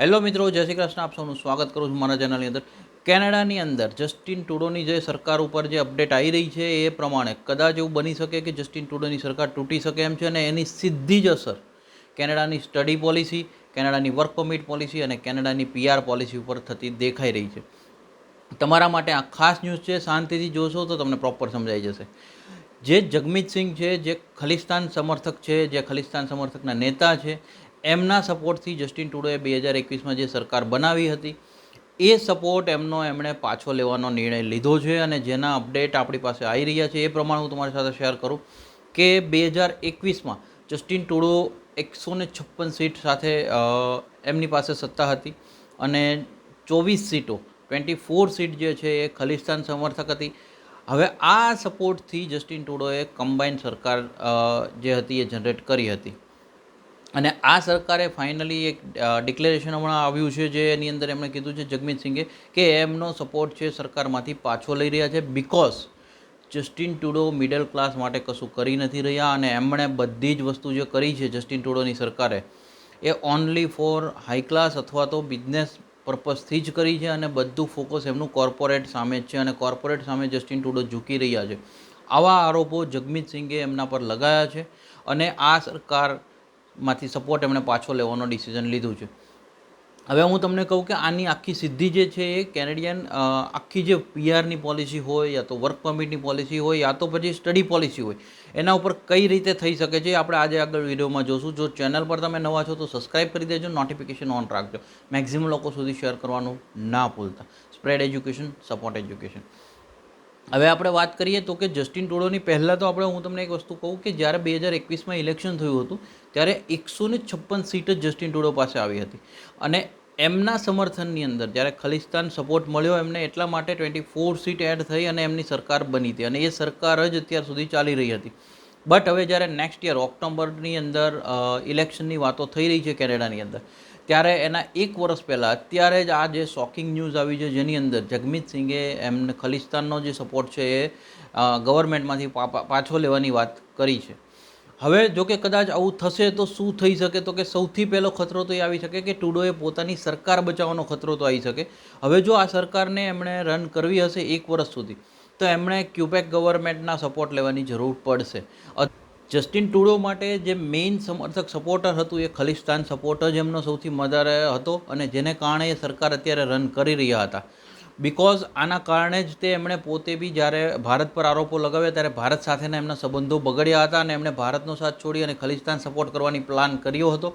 Hello મિત્રો, જય શ્રી કૃષ્ણ. આપ સૌનું સ્વાગત કરું છું મારા ચેનલની અંદર. કેનેડાની અંદર જસ્ટિન ટુડોની જે સરકાર ઉપર જે અપડેટ આવી રહી છે એ પ્રમાણે કદાચ એવું બની શકે કે જસ્ટિન ટુડોની સરકાર તૂટી શકે એમ છે અને એની સીધી જ અસર કેનેડાની સ્ટડી પોલિસી, કેનેડાની વર્ક પરમિટ પોલિસી અને કેનેડાની પીઆર પોલિસી ઉપર થતી દેખાઈ રહી છે. તમારા માટે આ ખાસ ન્યૂઝ છે, શાંતિથી જોશો તો તમને પ્રોપર સમજાઈ જશે. જે જગમીત સિંહ છે, જે ખલિસ્તાન સમર્થક છે, જે ખલિસ્તાન સમર્થકના નેતા છે એમના સપોર્ટથી જસ્ટિન ટુડોએ બે હજાર એકવીસમાં જે સરકાર બનાવી હતી, એ સપોર્ટ એમનો એમણે પાછો લેવાનો નિર્ણય લીધો છે અને જેના અપડેટ આપણી પાસે આવી રહ્યા છે, એ પ્રમાણે હું તમારી સાથે શેર કરું કે બે હજાર એકવીસમાં જસ્ટિન ટુડો એકસો ને છપ્પન સીટ સાથે એમની પાસે સત્તા હતી અને ચોવીસ સીટો, ટ્વેન્ટી ફોર સીટ જે છે એ ખલિસ્તાન સમર્થક હતી. હવે આ સપોર્ટથી જસ્ટિન ટુડોએ કમ્બાઇન સરકાર જે હતી એ જનરેટ કરી હતી. અને આ સરકારે ફાઇનલી એક ડિક્લેરેશન હમણાં આવ્યું છે જે એની અંદર એમણે કીધું છે જગમીત સિંઘે કે એમનો સપોર્ટ છે સરકારમાંથી પાછો લઈ રહ્યા છે બિકોઝ જસ્ટિન ટુડો મિડલ ક્લાસ માટે કશું કરી નથી રહ્યા અને એમણે બધી જ વસ્તુ જે કરી છે જસ્ટિન ટુડોની સરકારે એ ઓનલી ફોર હાઈ ક્લાસ અથવા તો બિઝનેસ પર્પઝથી જ કરી છે અને બધું ફોકસ એમનું કોર્પોરેટ સામે જ છે અને કોર્પોરેટ સામે જસ્ટિન ટુડો ઝૂકી રહ્યા છે. આવા આરોપો જગમીત સિંઘે એમના પર લગાયા છે અને આ સરકારમાંથી સપોર્ટ એમણે પાછો લેવાનો ડિસિઝન લીધું છે. હવે હું તમને કહું કે આની આખી સિદ્ધિ જે છે એ કેનેડિયન આખી જે પીઆરની પોલિસી હોય યા તો વર્ક પરમિટની પોલિસી હોય યા તો પછી સ્ટડી પોલિસી હોય, એના ઉપર કઈ રીતે થઈ શકે છે આપણે આજે આગળ વિડીયોમાં જોશું. જો ચેનલ પર તમે નવા છો તો સબસ્ક્રાઇબ કરી દેજો નોટિફિકેશન ઓન રાખજો. મેક્ઝિમમ લોકો સુધી શેર કરવાનું ના ભૂલતા. સ્પ્રેડ એજ્યુકેશન સપોર્ટ એજ્યુકેશન હવે આપણે વાત કરીએ તો કે જસ્ટિન ટોડોની પહેલાં તો આપણે હું તમને એક વસ્તુ કહું કે જ્યારે બે હજાર એકવીસમાં ઇલેક્શન થયું હતું, ત્યારે એકસો ને છપ્પન સીટ જ જસ્ટિન ટોડો પાસે આવી હતી. અને એમના સમર્થનની અંદર જ્યારે ખલિસ્તાન સપોર્ટ મળ્યો, એમને એટલા માટે ટ્વેન્ટી ફોર સીટ એડ થઈ અને એમની સરકાર બની હતી. અને એ સરકાર જ અત્યાર સુધી ચાલી રહી હતી. બટ હવે જ્યારે નેક્સ્ટ યર ઓક્ટોબરની અંદર ઇલેક્શનની વાતો થઈ રહી છે કેનેડાની અંદર, ત્યારે એના એક વર્ષ પહેલાં અત્યારે જ આ જે શોકિંગ ન્યૂઝ આવી છે જેની અંદર જગમીત સિંઘે એમને ખલિસ્તાનનો જે સપોર્ટ છે એ ગવર્મેન્ટમાંથી પાછો લેવાની વાત કરી છે. હવે જો કે કદાચ આવું થશે તો શું થઈ શકે? તો કે સૌથી પહેલો ખતરો તો એ આવી શકે કે ટુડોએ પોતાની સરકાર બચાવવાનો ખતરો તો આવી શકે. હવે જો આ સરકારને એમણે રન કરવી હશે એક વર્ષ સુધી તો એમણે ક્યુબેક ગવર્મેન્ટના સપોર્ટ લેવાની જરૂર પડશે. જસ્ટિન ટુડો માટે જે મેઇન સમર્થક સપોર્ટર હતું, એ ખલિસ્તાન સપોર્ટ જ એમનો સૌથી વધારે હતો અને જેને કારણે એ સરકાર અત્યારે રન કરી રહ્યા હતા. બિકોઝ આના કારણે જ તે એમણે પોતે બી જ્યારે ભારત પર આરોપો લગાવ્યા ત્યારે ભારત સાથેના એમના સંબંધો બગડ્યા હતા અને એમણે ભારતનો સાથ છોડી અને ખલિસ્તાન સપોર્ટ કરવાની પ્લાન કર્યો હતો.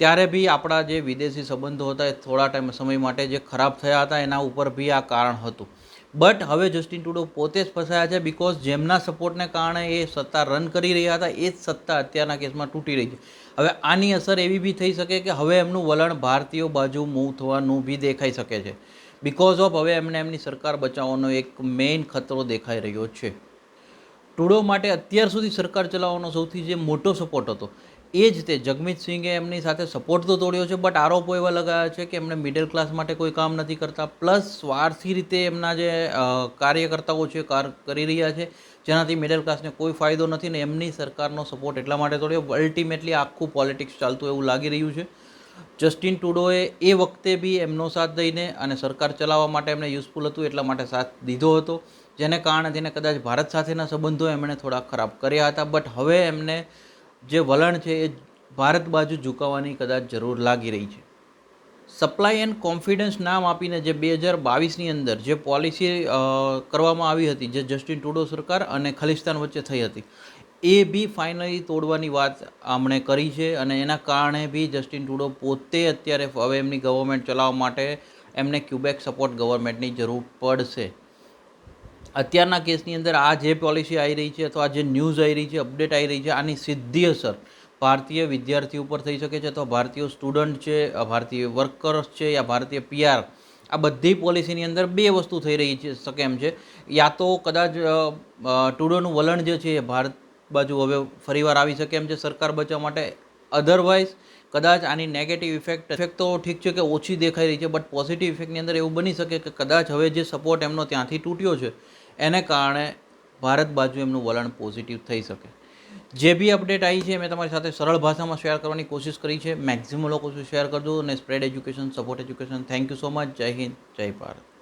ત્યારે બી આપણા જે વિદેશી સંબંધો હતા એ થોડા ટાઈમ સમય માટે જે ખરાબ થયા હતા, એના ઉપર બી આ કારણ હતું. બટ હવે જસ્ટિન ટુડો પોતે જ ફસાયા છે બિકોઝ જેમના સપોર્ટને કારણે એ સત્તા રન કરી રહ્યા હતા, એ જ સત્તા અત્યારના કેસમાં તૂટી રહી છે. હવે આની અસર એવી બી થઈ શકે કે હવે એમનું વલણ ભારતીયો બાજુ મૂવ થવાનું બી દેખાઈ શકે છે. બિકોઝ ઓફ હવે એમને એમની સરકાર બચાવવાનો એક મેઇન ખતરો દેખાઈ રહ્યો છે. ટુડો માટે અત્યાર સુધી સરકાર ચલાવવાનો સૌથી જે મોટો સપોર્ટ હતો એ જ તે જગમીત સિંઘે એમની સાથે સપોર્ટ તો તોડ્યો છે બટ આરોપો એવા લગાવ્યા છે કે એમણે મિડલ ક્લાસ માટે કોઈ કામ નથી કરતા. પ્લસ સ્વાર્થી રીતે એમના જે કાર્યકર્તાઓ છે, કાર કરી રહ્યા છે, જેનાથી મિડલ ક્લાસને કોઈ ફાયદો નથી ને એમની સરકારનો સપોર્ટ એટલા માટે તોડ્યો. અલ્ટિમેટલી આખું પોલિટિક્સ ચાલતું એવું લાગી રહ્યું છે. જસ્ટિન ટુડોએ એ વખતે બી એમનો સાથ દઈને અને સરકાર ચલાવવા માટે એમને યુઝફુલ હતું, એટલા માટે સાથ દીધો હતો, જેને કારણે તેને કદાચ ભારત સાથેના સંબંધો એમણે થોડા ખરાબ કર્યા હતા. બટ હવે એમને જે વલણ છે એ ભારત બાજુ ઝુકાવવાની કદાચ જરૂર લાગી રહી છે. સપ્લાય એન્ડ કોન્ફિડન્સ નામ આપીને જે બે હજાર બાવીસની અંદર જે પોલિસી કરવામાં આવી હતી, જે જસ્ટિન ટુડો સરકાર અને ખલિસ્તાન વચ્ચે થઈ હતી, એ બી ફાઇનલી તોડવાની વાત આમણે કરી છે અને એના કારણે બી જસ્ટિન ટુડો પોતે અત્યારે હવે એમની ગવર્મેન્ટ ચલાવવા માટે એમને ક્યુબેક સપોર્ટ ગવર્મેન્ટની જરૂર પડશે. અત્યારના કેસની અંદર આ જે પોલિસી આવી રહી છે અથવા જે ન્યૂઝ આવી રહી છે, અપડેટ આવી રહી છે, આની સીધી અસર ભારતીય વિદ્યાર્થી ઉપર થઈ શકે છે અથવા ભારતીય સ્ટુડન્ટ છે ભારતીય વર્કર્સ છે યા ભારતીય પીઆર આ બધી પોલિસીની અંદર બે વસ્તુ થઈ રહી છે, શકે એમ છે. યા તો કદાચ ટુડોનું વલણ જે છે એ ભારત બાજુ હવે ફરીવાર આવી શકે એમ છે, સરકાર બચાવવા માટે. અધરવાઇઝ કદાચ આની નેગેટિવ ઇફેક્ટ ઇફેક્ટ તો ઠીક છે કે ઓછી દેખાઈ રહી છે બટ પોઝિટિવ ઇફેક્ટની અંદર એવું બની શકે કે કદાચ હવે જે સપોર્ટ એમનો ત્યાંથી તૂટ્યો છે એને કારણે ભારત બાજુ એમનું વલણ પોઝિટિવ થઈ શકે. જે બી અપડેટ આવી છે, મેં તમારી સાથે સરળ ભાષામાં શેર કરવાની કોશિશ કરી છે. મેક્ઝિમમ લોકો શેર કરજો અને spread education support education thank you so much જય હિન્દ, જય ભારત.